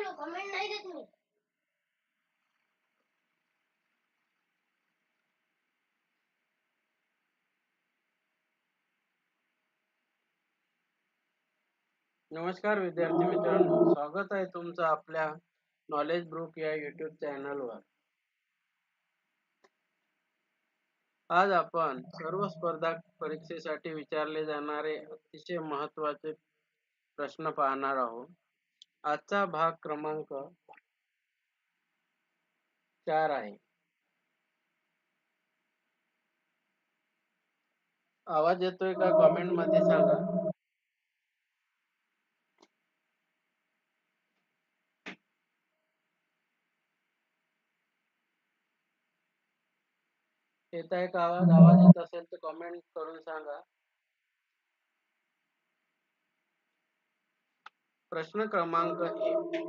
मित्रांनो कमेंट नाही देत मी नमस्कार विद्यार्थी मित्रांनो. स्वागत आहे तुमचं आपल्या नॉलेज ब्रुक या युट्यूब चॅनलवर आज आपण सर्व स्पर्धा परीक्षेसाठी विचारले जाणारे अतिशय महत्त्वाचे प्रश्न पाहणार आहोत. आजचा भाग क्रमांक चार आहे. आवाज येतोय का? कमेंटमध्ये सांगा. येत आहे का आवाज? आवाज येत असेल तर कमेंट करून सांगा. प्रश्न क्रमांक एक.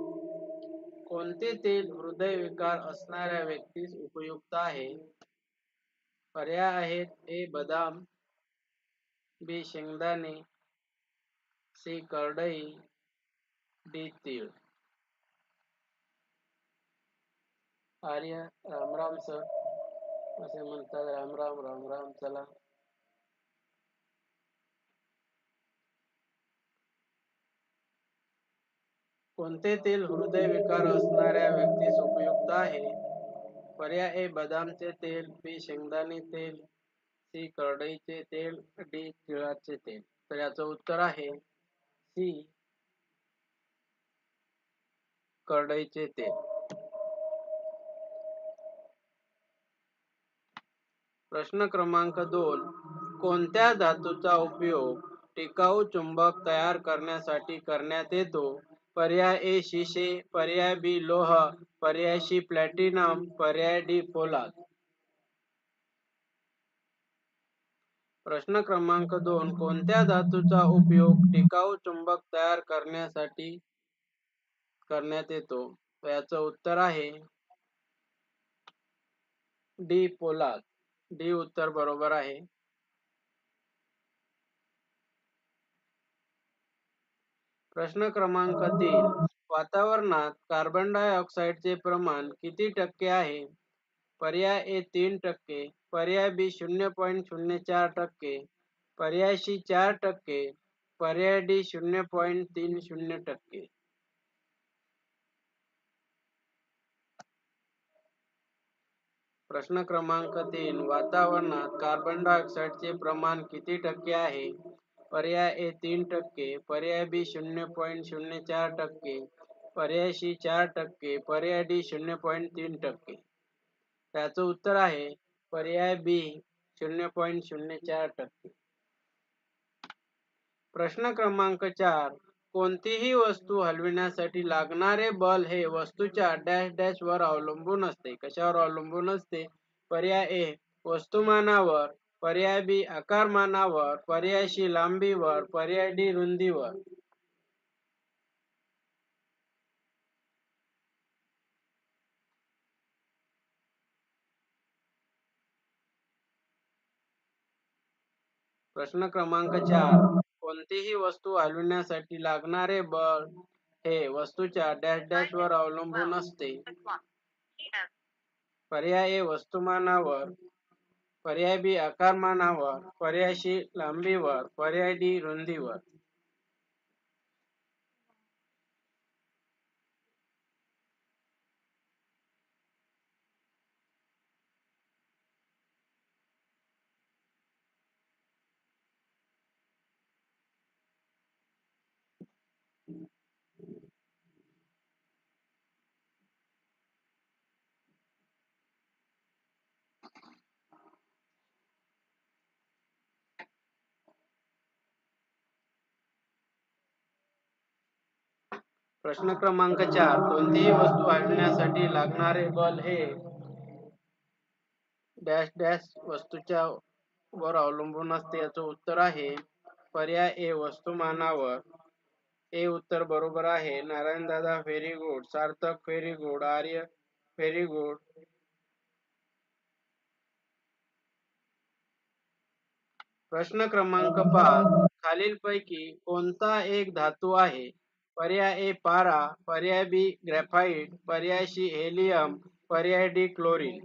कोणते तेल हृदय विकार असणाऱ्या व्यक्तीस उपयुक्त आहे? पर्याय आहेत ए बदाम बी शेंगदाणे सी करडई डी तीळ. आर्य रामराम सर. असे म्हणतात राम राम राम राम चला. कोणते तेल हृदयविकार असणाऱ्या व्यक्तीस उपयुक्त आहे? पर्याय ए बदामचे तेल बी शेंगदाणे तेल सी करडईचे तेल डी तिळाचे तेल. तर याचं उत्तर आहे सी करडईचे तेल. प्रश्न क्रमांक दोन. कोणत्या धातूचा उपयोग टिकाऊ चुंबक तयार करण्यासाठी करण्यात येतो? पर्याय ए शिशे पर्याय बी लोह पर्याय सी प्लॅटिनम पर्याय डी पोलाद प्रश्न क्रमांक दोन कोणत्या धातूचा उपयोग टिकाऊ चुंबक तयार करण्यासाठी करण्यात येतो? याचं उत्तर आहे डी पोलाद डी उत्तर बरोबर आहे. प्रश्न क्रमांक तीन. वातावरणात कार्बन डायऑक्साईडचे प्रमाण किती टक्के आहे? पर्याय ए तीन टक्के पर्याय बी शून्य पॉईंट शून्य चार टक्के पर्याय सी चार टक्के पर्याय डी शून्य पॉईंट तीन शून्य टक्के. प्रश्न क्रमांक तीन. वातावरणात कार्बन डायऑक्साईडचे प्रमाण किती टक्के आहे? पर्याय ए तीन टक्के पर्याय बी शून्य पॉईंट शून्य चार टक्के पर्याय सी चार टक्के पर्याय डी शून्य पॉईंट तीन टक्के. त्याचं उत्तर आहे पर्याय बी शून्य पॉईंट शून्य चार टक्के. प्रश्न क्रमांक चार कोणतीही वस्तू हलविण्यासाठी लागणारे बल हे वस्तूच्या डॅश डॅश वर अवलंबून असते. कशावर अवलंबून असते? पर्याय ए वस्तुमानावर. पर्याय बी आकारमानावर पर्याय सी लांबीवर पर्याय डी रुंदीवर. प्रश्न क्रमांक चार. कोणतीही वस्तू हलविण्यासाठी लागणारे बळ हे वस्तूच्या डॅश डॅश वर अवलंबून असते. पर्याय ए वस्तुमानावर पर्याय बी आकारमानावर पर्याय सी लांबीवर पर्याय डी रुंदीवर. प्रश्न क्रमांक चार कोणतीही वस्तू हलविण्यासाठी लागणारे बल हे डॅश डॅश वस्तूच्या वर अवलंबून असते याचं उत्तर आहे पर्याय ए वस्तुमानावर. ए उत्तर बरोबर आहे Narayan dada very good Sarthak very good Arya very good प्रश्न क्रमांक पाच खालीलपैकी कोणता एक धातू आहे? पर्याय ए पारा, पर्याय बी ग्रॅफाइट, पर्याय सी हेलियम, पर्याय डी क्लोरीन.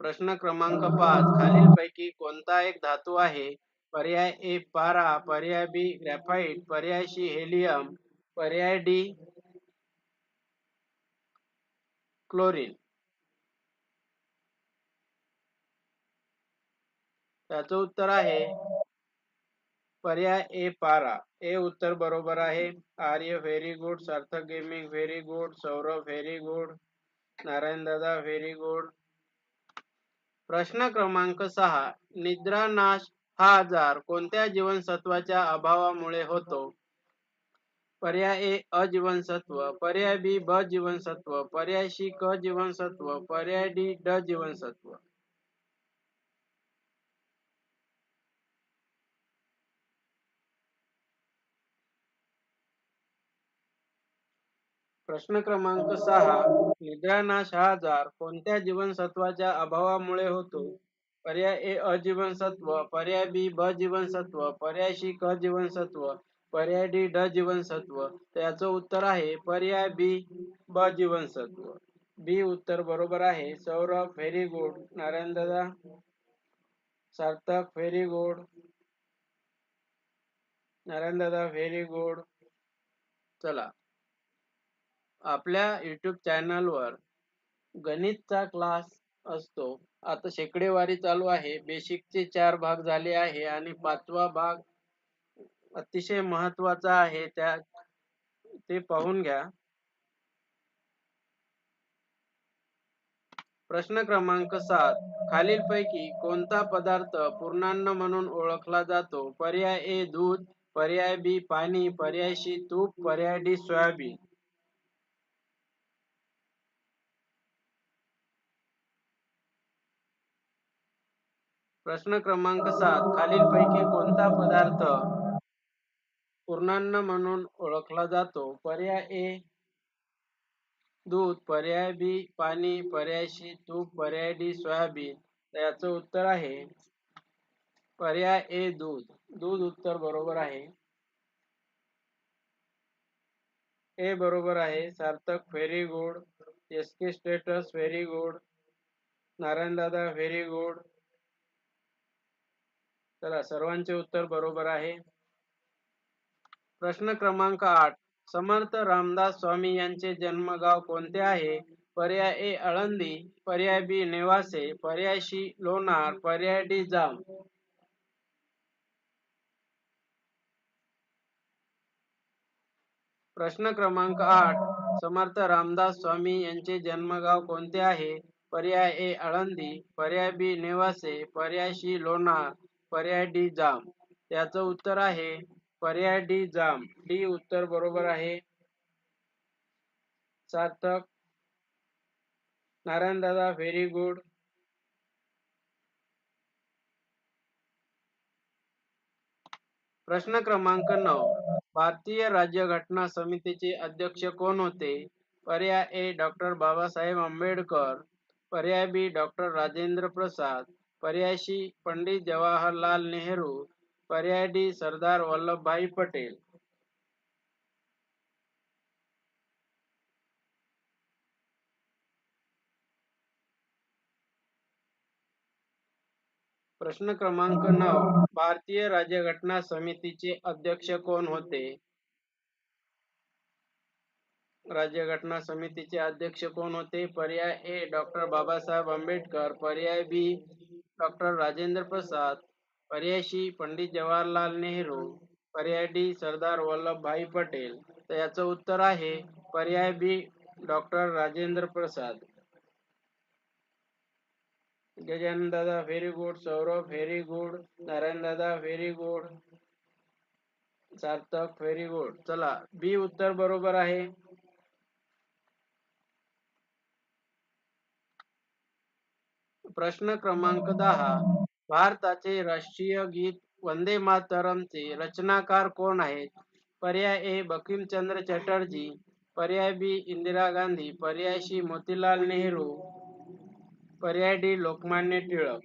प्रश्न क्रमांक पाच. खालीलपैकी कोणता एक धातू आहे? पर्याय ए पारा, पर्याय बी ग्रॅफाइट, पर्याय सी हेलियम, पर्याय डी क्लोरीन. त्याचं उत्तर आहे पर्याय ए पारा. ए उत्तर बरोबर आहे. Arya very good. Sarthak gaming very good. Saurabh very good. Narayan dada very good. प्रश्न क्रमांक सहा. निद्रानाश हा आजार कोणत्या जीवनसत्वाच्या अभावामुळे होतो? पर्याय ए अजीवनसत्व पर्याय बी ब जीवनसत्व पर्याय सी क जीवनसत्व पर्याय डी ड जीवनसत्व प्रश्न क्रमांक सहा निद्रानाश हा आजार कोणत्या जीवनसत्वाच्या अभावामुळे होतो? पर्याय ए अजीवनसत्व पर्याय बी ब जीवनसत्व पर्याय सी क जीवनसत्व पर्याय डी ड जीवनसत्व. त्याचं उत्तर आहे पर्याय बी ब जीवनसत्व. बी उत्तर बरोबर आहे. सौरभ व्हेरी गुड नारायण दादा सार्थक व्हेरी गुड नारायण दादा व्हेरी गुड चला. आपल्या युट्यूब चॅनलवर गणितचा क्लास असतो. आता शेकडेवारी चालू आहे. बेसिकचे चार भाग झाले आहे आणि पाचवा भाग अतिशय महत्त्वाचा आहे त्या ते पाहून घ्या. प्रश्न क्रमांक सात. खालीलपैकी कोणता पदार्थ पूर्णान्न म्हणून ओळखला जातो? पर्याय ए दूध. पर्याय बी पाणी. पर्याय सी तूप. पर्याय डी सोयाबीन. प्रश्न क्रमांक सात. खालीलपैकी कोणता पदार्थ पूर्णान्न म्हणून ओळखला जातो. पर्याय ए दूध पर्याय बी पाणी पर्याय सी तूप पर्याय डी सोयाबीन. याचं उत्तर आहे पर्याय ए दूध. दूध उत्तर बरोबर आहे. ए बरोबर आहे Sarthak very good S K status very good Narayan dada very good चला सर्वांचे उत्तर बरोबर आहे. प्रश्न क्रमांक आठ. समर्थ रामदास स्वामी यांचे जन्मगाव कोणते आहे? पर्याय ए आळंदी. पर्याय बी नेवासे. पर्याय सी लोणार. पर्याय डी जाम. प्रश्न क्रमांक आठ. समर्थ रामदास स्वामी यांचे जन्मगाव कोणते आहे? पर्याय ए आळंदी. पर्याय बी नेवासे. पर्याय सी लोणार. पर्याय डी जाम. याचं उत्तर आहे पर्याय डी जाम डी उत्तर बरोबर आहे. सार्थक. नारायण दादा व्हेरी गुड प्रश्न क्रमांक नऊ. भारतीय राज्यघटना समितीचे अध्यक्ष कोण होते? पर्याय ए डॉक्टर बाबासाहेब आंबेडकर. पर्याय बी डॉक्टर राजेंद्र प्रसाद. पर्याय सी पंडित जवाहरलाल नेहरू. पर्याय डी सरदार वल्लभभाई पटेल. प्रश्न क्रमांक नऊ. भारतीय राज्यघटना समितीचे अध्यक्ष कोण होते? राज्यघटना समितीचे अध्यक्ष कोण होते? पर्याय ए डॉक्टर बाबासाहेब आंबेडकर पर्याय बी डॉक्टर राजेंद्र प्रसाद. पर्याय पंडित जवाहरलाल नेहरू पर्याय डी सरदार वल्लभभाई पटेल. तर याचं उत्तर आहे पर्याय B doctor Rajendra Prasad. Gajanan dada very good Saurabh very good Narayan dada very good Sarthak very good. चला बी उत्तर बरोबर आहे. प्रश्न क्रमांक दहा. भारताचे राष्ट्रीय गीत वंदे मातरमचे रचनाकार कोण आहेत? पर्याय ए बंकिमचंद्र चटर्जी पर्याय बी इंदिरा गांधी पर्याय सी मोतीलाल नेहरू पर्याय डी लोकमान्य टिळक.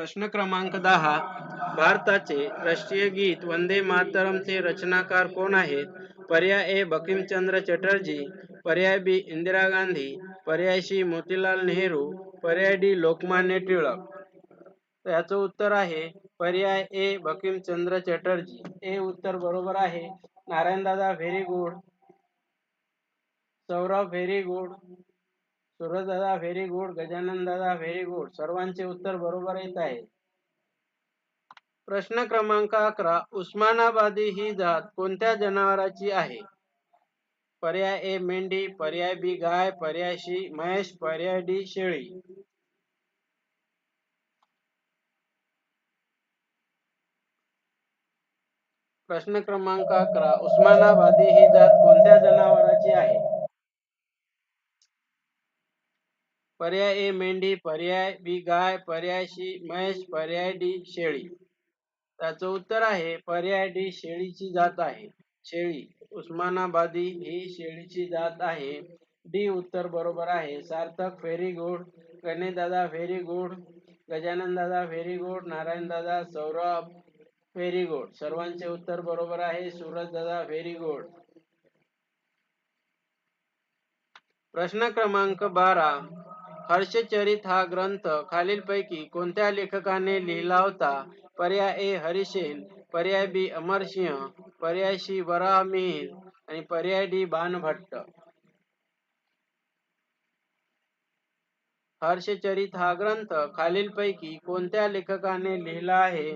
प्रश्न क्रमांक दहा भारताचे राष्ट्रीय गीत वंदे मातरमचे रचनाकार कोण आहेत? पर्याय ए बकिमचंद्र चटर्जी पर्याय बी इंदिरा गांधी पर्याय सी मोतीलाल नेहरू पर्याय डी लोकमान्य टिळक. याचं उत्तर आहे पर्याय ए बकिमचंद्र चटर्जी. हे उत्तर बरोबर आहे. Narayan dada very good Saurabh very good Suraj dada very good Gajanan दादा व्हेरी गुड सर्वांचे उत्तर बरोबर येत आहे. प्रश्न क्रमांक अकरा. उस्मानाबादी ही जात कोणत्या जनावराची आहे? पर्याय ए मेंढी पर्याय बी गाय पर्याय सी महेश पर्याय डी शेळी. प्रश्न क्रमांक अकरा. उस्मानाबादी ही जात कोणत्या जनावराची आहे? पर्याय ए मेंढी पर्याय बी गाय पर्याय सी म्हैस पर्याय डी शेळी. त्याचं उत्तर आहे पर्याय डी शेळीची जात आहे. शेळी उस्मानाबादी ही शेळीची जात आहे. डी उत्तर बरोबर आहे. सार्थक व्हेरी गुड गणेश दादा व्हेरी गुड गजानन दादा व्हेरी गुड नारायण दादा सौरभ व्हेरी गुड सर्वांचे उत्तर बरोबर आहे. सूरज दादा व्हेरी गुड प्रश्न क्रमांक बारा. हर्षचरित हा ग्रंथ खालीलपैकी कोणत्या लेखकाने लिहिला होता? पर्याय ए हरिशेन पर्याय बी अमरसिंह पर्याय सी वराह आणि पर्याय डी बाणभट्ट हर्षचरित हा ग्रंथ खालीलपैकी कोणत्या लेखकाने लिहिला आहे?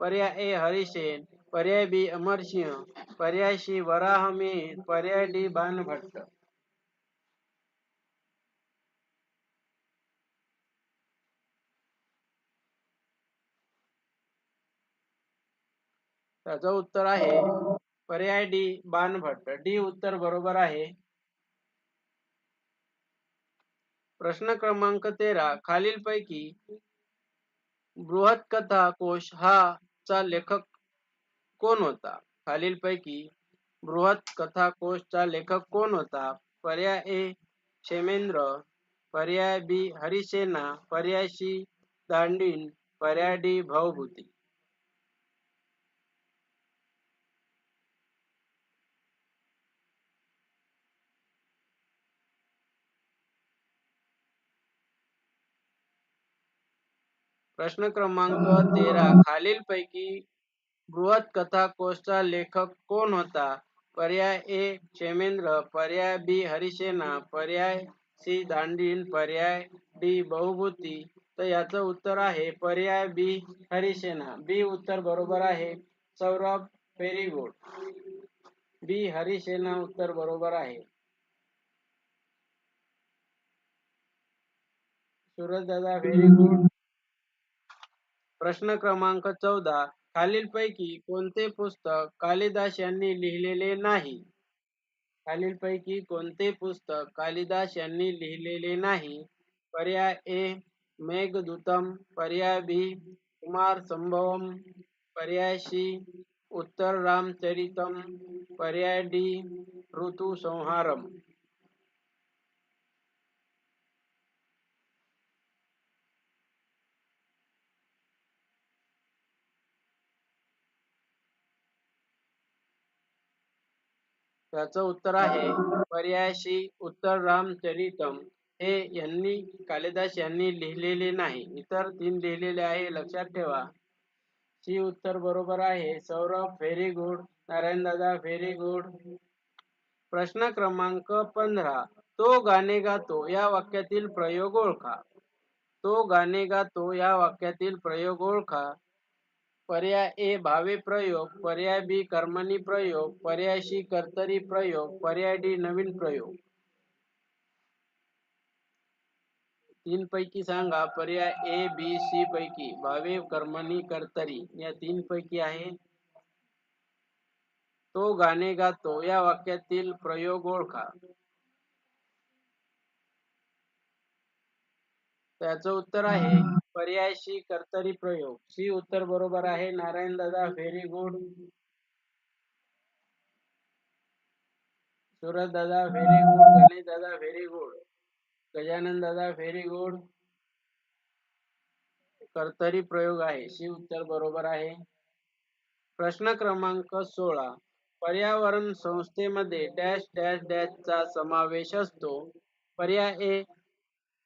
पर्याय ए हरिसेन पर्याय बी अमरसिंह पर्याय सी वराहमिहीर पर्याय डी बाणभट्ट त्याचं उत्तर आहे पर्याय डी बाणभट्ट. डी उत्तर बरोबर आहे. प्रश्न क्रमांक तेरा खालीलपैकी बृहत कथा कोश हा चा लेखक कोण होता? खालीलपैकी बृहत कथा कोशचा लेखक कोण होता? पर्याय ए क्षेमेंद्र. पर्याय बी हरिसेना. पर्याय सी दांडीन. पर्याय डी भावभूती प्रश्न क्रमांक तेरा. खालीलपैकी बृहत कथाकोशचा लेखक कोण होता? पर्याय ए. क्षेमेंद्र पर्याय बी. हरिसेना पर्याय सी. दांडीन पर्याय डी. बहुभूती. तर याचं उत्तर आहे पर्याय बी. हरिसेना. बी उत्तर बरोबर आहे Saurabh very good B Harisena उत्तर बरोबर आहे. सूरज दादा व्हेरी गुड प्रश्न क्रमांक चौदा खालीलपैकी कोणते पुस्तक कालिदास यांनी लिहिलेले नाही? खालीलपैकी कोणते पुस्तक कालिदास यांनी लिहिलेले नाही? पर्याय ए मेघदूतम. पर्याय बी कुमार संभवम पर्याय सी उत्तर रामचरितम पर्याय डी ऋतुसंहारम. संहारम उत्तर आहे पर्यायशी उत्तर रामचरितम. हे यांनी कालिदास यांनी लिहिलेले नाही. इतर तीन लिहिलेले आहे लक्षात ठेवा. सी उत्तर बरोबर आहे. सौरभ व्हेरी गुड नारायण दादा व्हेरी गुड प्रश्न क्रमांक पंधरा. तो गाणे गातो या वाक्यातील प्रयोग ओळखा. तो गाणे गातो या वाक्यातील प्रयोग ओळखा. पर्याय ए भावे प्रयोग पर्याय बी कर्मणी प्रयोग पर्याय सी कर्तरी प्रयोग पर्याय डी नवीन प्रयोग. तीन पैकी सांगा पर्याय ए बी सी पैकी भावे कर्मणी कर्तरी या तीन पैकी आहे. तो गाणे गातो या वाक्यातील प्रयोग ओळखा. त्याचं उत्तर आहे पर्याय शी कर्तरी प्रयोग. सी उत्तर बरोबर आहे. नारायण दादा व्हेरी गुड सुरत दादा व्हेरी गुड गणेश दादा व्हेरी गुड गजानन दादा व्हेरी गुड कर्तरी प्रयोग आहे. सी उत्तर बरोबर आहे. प्रश्न क्रमांक सोळा. पर्यावरण संस्थेमध्ये डॅश डॅश डॅशचा समावेश असतो. पर्याय ए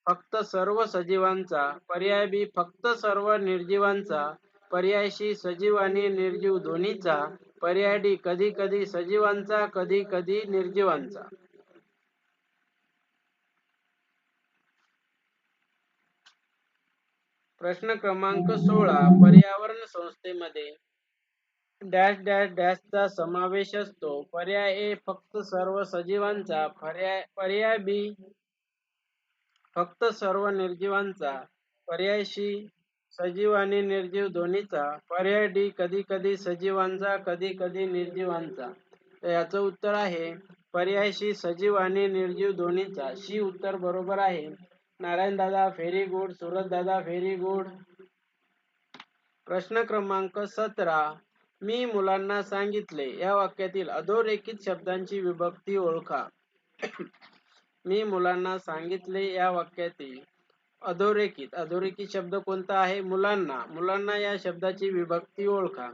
फक्त सर्व सजीवांचा पर्याय बी फक्त सर्व निर्जीवांचा पर्याय सी सजीव आणि निर्जीव दोन्हीचा पर्याय डी कधी कधी सजीवांचा कधी कधी निर्जीवांचा. प्रश्न क्रमांक सोळा पर्यावरण संस्थेमध्ये डॅश डॅश डॅशचा समावेश असतो. पर्याय ए फक्त सर्व सजीवांचा पर्याय पर्याय बी फक्त सर्व निर्जीवांचा पर्यायशी सजीव आणि निर्जीव दोन्हीचा पर्याय डी कधी कधी सजीवांचा कधी कधी निर्जीवांचा. तर याचं उत्तर आहे पर्यायशी सजीव आणि निर्जीव दोन्हीचा. शी उत्तर बरोबर आहे. नारायण दादा व्हेरी गुड सुरत दादा व्हेरी गुड प्रश्न क्रमांक सतरा. मी मुलांना सांगितले या वाक्यातील अधोरेखित शब्दांची विभक्ती ओळखा. मी मुलांना सांगितले या वाक्यातील अधोरेखित. अधोरेखित शब्द कोणता आहे? मुलांना. मुलांना या शब्दाची विभक्ती ओळखा.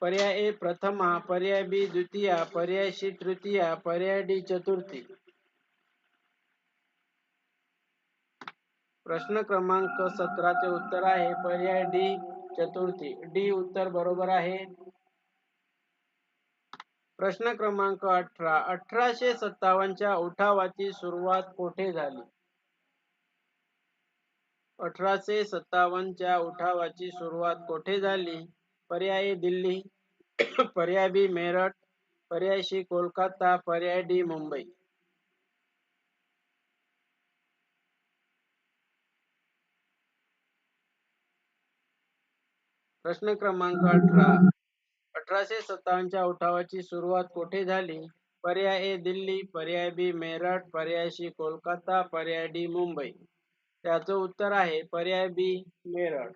पर्याय ए प्रथमा. पर्याय बी द्वितीया. पर्याय सी तृतीया. पर्याय डी चतुर्थी. प्रश्न क्रमांक सतराचे उत्तर आहे. पर्याय डी चतुर्थी. डी उत्तर बरोबर आहे. प्रश्न क्रमांक अठरा. अठराशे सत्तावन्नच्या उठावाची सुरुवात कोठे झाली? अठराशे सत्तावन्नच्या उठावाची सुरुवात कोठे झाली? पर्याय दिल्ली पर्याय बी मेरठ पर्याय सी कोलकाता पर्याय डी मुंबई. प्रश्न क्रमांक अठरा. अठराशे सत्तावन्नच्या उठावाची सुरुवात कोठे झाली? पर्याय ए दिल्ली पर्याय बी मेरठ पर्याय सी कोलकाता पर्याय डी मुंबई. त्याचं उत्तर आहे पर्याय बी मेरठ.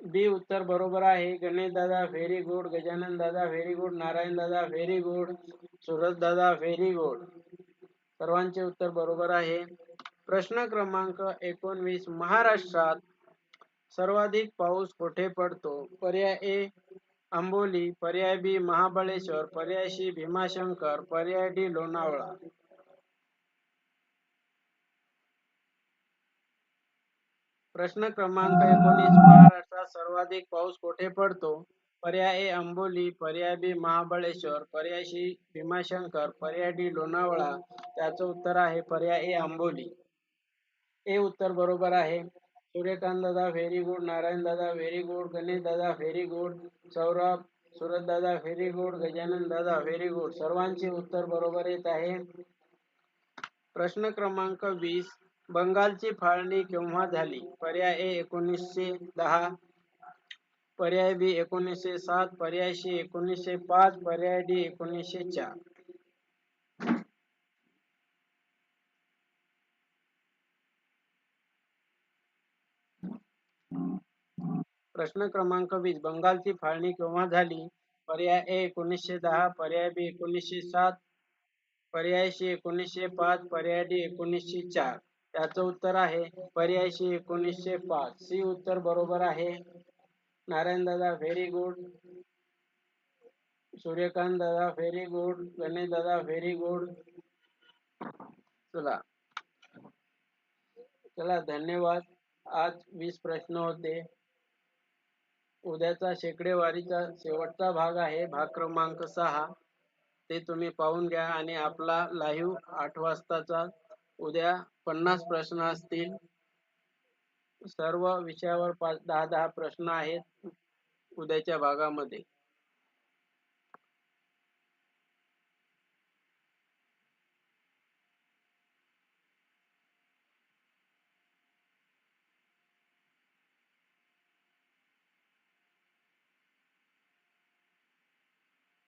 बी उत्तर बरोबर आहे गणेश दादा व्हेरी गुड गजानन दादा व्हेरी गुड नारायण दादा व्हेरी गुड सुरज दादा व्हेरी गुड. सर्वांचे उत्तर बरोबर आहे. प्रश्न क्रमांक एकोणवीस महाराष्ट्रात सर्वाधिक पाऊस कुठे पडतो? पर्याय ए आंबोली पर्याय बी महाबळेश्वर पर्याय सी भीमाशंकर पर्याय डी लोणावळा. प्रश्न क्रमांक एकोणीस महाराष्ट्रात सर्वाधिक पाऊस कोठे पडतो? पर्याय ए आंबोली पर्याय बी महाबळेश्वर पर्याय सी भीमाशंकर पर्याय डी लोणावळा. त्याचं उत्तर आहे पर्याय ए आंबोली. ए उत्तर बरोबर आहे. सूर्यकांत दादा व्हेरी गुड नारायण दादा व्हेरी गुड गणेश दादा व्हेरी गुड सौरभ सुरत दादा व्हेरी गुड गजानन दादा व्हेरी गुड सर्वांचे उत्तर बरोबर येत आहे. प्रश्न क्रमांक वीस. बंगालची फाळणी केव्हा झाली? पर्याय ए एकोणीसशे दहा पर्याय बी एकोणीसशे सात पर्याय सी एकोणीसशे पाच पर्याय डी एकोणीसशे चार. प्रश्न क्रमांक वीस. बंगालची फाळणी केव्हा झाली? पर्याय ए एकोणीसशे दहा पर्याय बी एकोणीसशे सात पर्याय सी एकोणीसशे पाच पर्याय डी एकोणीसशे चार. त्याचं उत्तर आहे पर्याय सी एकोणीसशे पाच. सी उत्तर बरोबर आहे. नारायण दादा व्हेरी गुड सूर्यकांत दादा व्हेरी गुड गणेश दादा व्हेरी गुड चला. चला धन्यवाद. आज वीस प्रश्न होते. उद्याचा शेकडेवारीचा शेवटचा भाग आहे. भाग क्रमांक सहा. ते तुम्ही पाहून घ्या आणि आपला लाईव्ह आठ वाजताचा उद्या पन्नास प्रश्न असतील. सर्व विषयावर पाच दहा दहा प्रश्न आहेत उद्याच्या भागामध्ये.